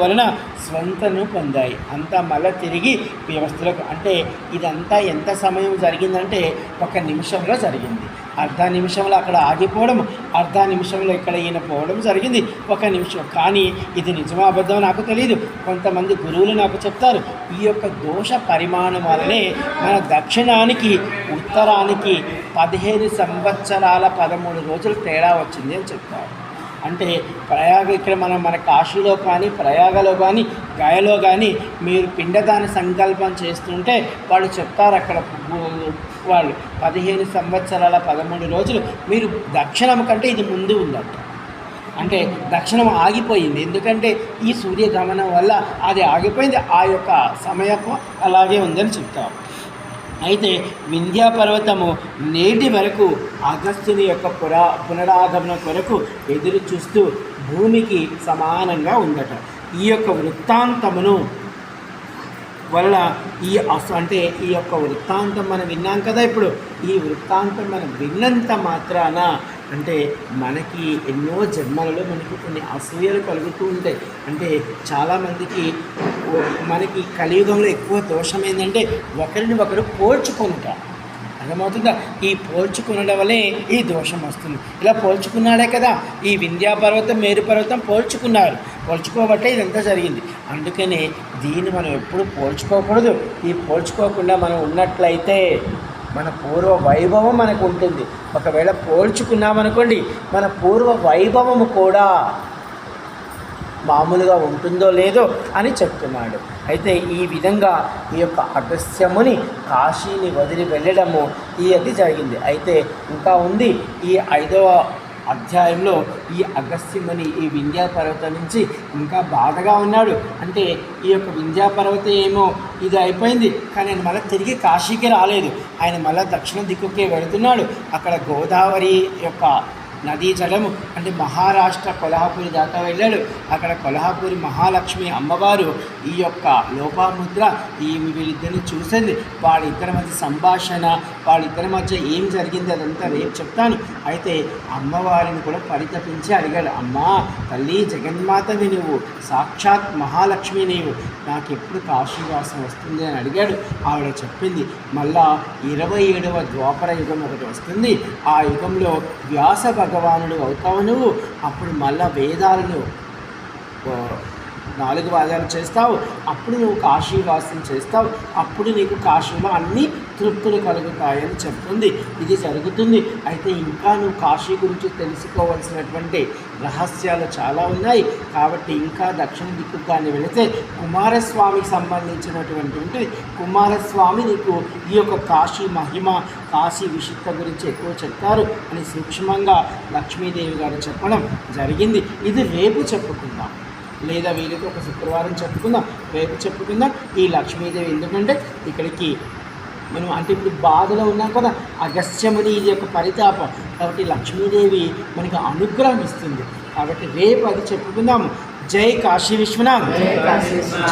వలన స్వంతను పొందాయి. అంతా మళ్ళీ తిరిగి వ్యవస్థలకు అంటే ఇదంతా ఎంత సమయం జరిగిందంటే ఒక నిమిషంలో జరిగింది. అర్ధ నిమిషంలో అక్కడ ఆగిపోవడం అర్ధ నిమిషంలో ఇక్కడ ఈయన పోవడం జరిగింది. ఒక నిమిషం. కానీ ఇది నిజమా అబద్ధం నాకు తెలియదు కొంతమంది గురువులు నాకు చెప్తారు ఈ యొక్క దోష పరిమాణం వల్లనే మన దక్షిణానికి ఉత్తరానికి పదిహేను సంవత్సరాల పదమూడు రోజులు తేడా వచ్చింది అని చెప్తారు. అంటే ప్రయాగ ఇక్కడ మనం మన కాశీలో కానీ ప్రయాగలో కానీ గయలో కానీ మీరు పిండదాన సంకల్పం చేస్తుంటే వాళ్ళు చెప్తారు అక్కడ వాళ్ళు పదిహేను సంవత్సరాల పదమూడు రోజులు మీరు దక్షిణం కంటే ఇది ముందు ఉందంట. అంటే దక్షిణం ఆగిపోయింది. ఎందుకంటే ఈ సూర్యగమనం వల్ల అది ఆగిపోయింది. ఆ యొక్క సమయపు అలాగే ఉందని చెప్తారు. అయితే వింధ్యాపర్వతము నేటి వరకు అగస్త్యుని యొక్క పురా పునరాగమనం కొరకు ఎదురు చూస్తూ భూమికి సమానంగా ఉందట. ఈ యొక్క వృత్తాంతమును వల్ల ఈ అంటే ఈ యొక్క వృత్తాంతం మనం విన్నాం కదా ఇప్పుడు. ఈ వృత్తాంతం మనం విన్నంత మాత్రాన అంటే మనకి ఎన్నో జన్మలలో మనకి కొన్ని అసూయలు కలుగుతూ ఉంటాయి. అంటే చాలామందికి మనకి కలియుగంలో ఎక్కువ దోషం ఏంటంటే ఒకరిని ఒకరు పోల్చుకుంటారు. అర్థమవుతుందా? ఈ పోల్చుకునడం వల్లే ఈ దోషం వస్తుంది. ఇలా పోల్చుకున్నాడే కదా ఈ వింధ్యాపర్వతం మేరు పర్వతం పోల్చుకున్నారు. పోల్చుకోబట్టే ఇదంతా జరిగింది. అందుకనే దీన్ని మనం ఎప్పుడు పోల్చుకోకూడదు. ఈ పోల్చుకోకుండా మనం ఉన్నట్లయితే మన పూర్వ వైభవం మనకు ఉంటుంది. ఒకవేళ పోల్చుకున్నామనుకోండి మన పూర్వ వైభవము కూడా మామూలుగా ఉంటుందో లేదో అని చెప్తున్నాడు. అయితే ఈ విధంగా ఈ యొక్క అగస్త్యముని కాశీని వదిలి వెళ్ళడము ఈ అది జరిగింది. అయితే ఇంకా ఉంది ఈ ఐదవ అధ్యాయంలో ఈ అగస్త్యముని ఈ వింధ్యా పర్వతం నుంచి ఇంకా బాధగా ఉన్నాడు. అంటే ఈ యొక్క వింధ్యా పర్వతం ఏమో ఇది అయిపోయింది కానీ ఆయన మళ్ళీ తిరిగి కాశీకి రాలేదు. ఆయన మళ్ళీ దక్షిణ దిక్కుకే వెళుతున్నాడు. అక్కడ గోదావరి యొక్క నదీ జలము అంటే మహారాష్ట్ర కొల్హాపూరి దాకా వెళ్ళాడు. అక్కడ కొల్హాపూరి మహాలక్ష్మి అమ్మవారు ఈ యొక్క లోపాముద్ర ఈ వీళ్ళిద్దరిని చూసింది. వాళ్ళిద్దరి మధ్య సంభాషణ వాళ్ళిద్దరి మధ్య ఏం జరిగింది అదంతా రేపు చెప్తాను. అయితే అమ్మవారిని కూడా పరితపించి అడిగాడు అమ్మా తల్లి జగన్మాతని నువ్వు సాక్షాత్ మహాలక్ష్మి నీవు. నాకు ఎప్పుడు కాశీవాసం వస్తుంది అని అడిగాడు. ఆవిడ చెప్పింది మళ్ళా ఇరవై ఏడవ ద్వాపర యుగం ఒకటి వస్తుంది. ఆ యుగంలో వ్యాస భగవానుడు అవుతావు నువ్వు? అప్పుడు మళ్ళా వేదాలను నాలుగు వాదాలు చేస్తావు. అప్పుడు నువ్వు కాశీవాసం చేస్తావు. అప్పుడు నీకు కాశీలో అన్ని తృప్తులు కలుగుతాయని చెప్తుంది. ఇది జరుగుతుంది. అయితే ఇంకా నువ్వు కాశీ గురించి తెలుసుకోవాల్సినటువంటి రహస్యాలు చాలా ఉన్నాయి. కాబట్టి ఇంకా దక్షిణ దిక్కు కానీ వెళితే కుమారస్వామికి సంబంధించినటువంటి ఉంటుంది కుమారస్వామి నీకు ఈ యొక్క కాశీ మహిమ కాశీ విశిష్ట గురించి ఎక్కువ చెప్తారు. అని సూక్ష్మంగా లక్ష్మీదేవి గారు చెప్పడం జరిగింది. ఇది రేపు చెప్పుకుందాం. లేదా వీలైతే ఒక శుక్రవారం చెప్పుకుందాం రేపు చెప్పుకుందాం. ఈ లక్ష్మీదేవి ఎందుకంటే ఇక్కడికి మనం అంటే ఇప్పుడు బాధలో ఉన్నాం కదా అగస్త్యముని ఇది యొక్క పరితాపం. కాబట్టి లక్ష్మీదేవి మనకి అనుగ్రహం ఇస్తుంది. కాబట్టి రేపు అది చెప్పుకుందాం జై కాశీ విశ్వనాథ్. జై కాశీ విశ్వనాథ్. జై